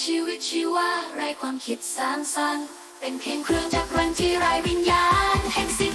ชีวิตชีวาไร้ความคิดสร้างสรรค์เป็นเพียงเครื่องจักรวันที่ไร้วิญญาณแห่งสิ่ง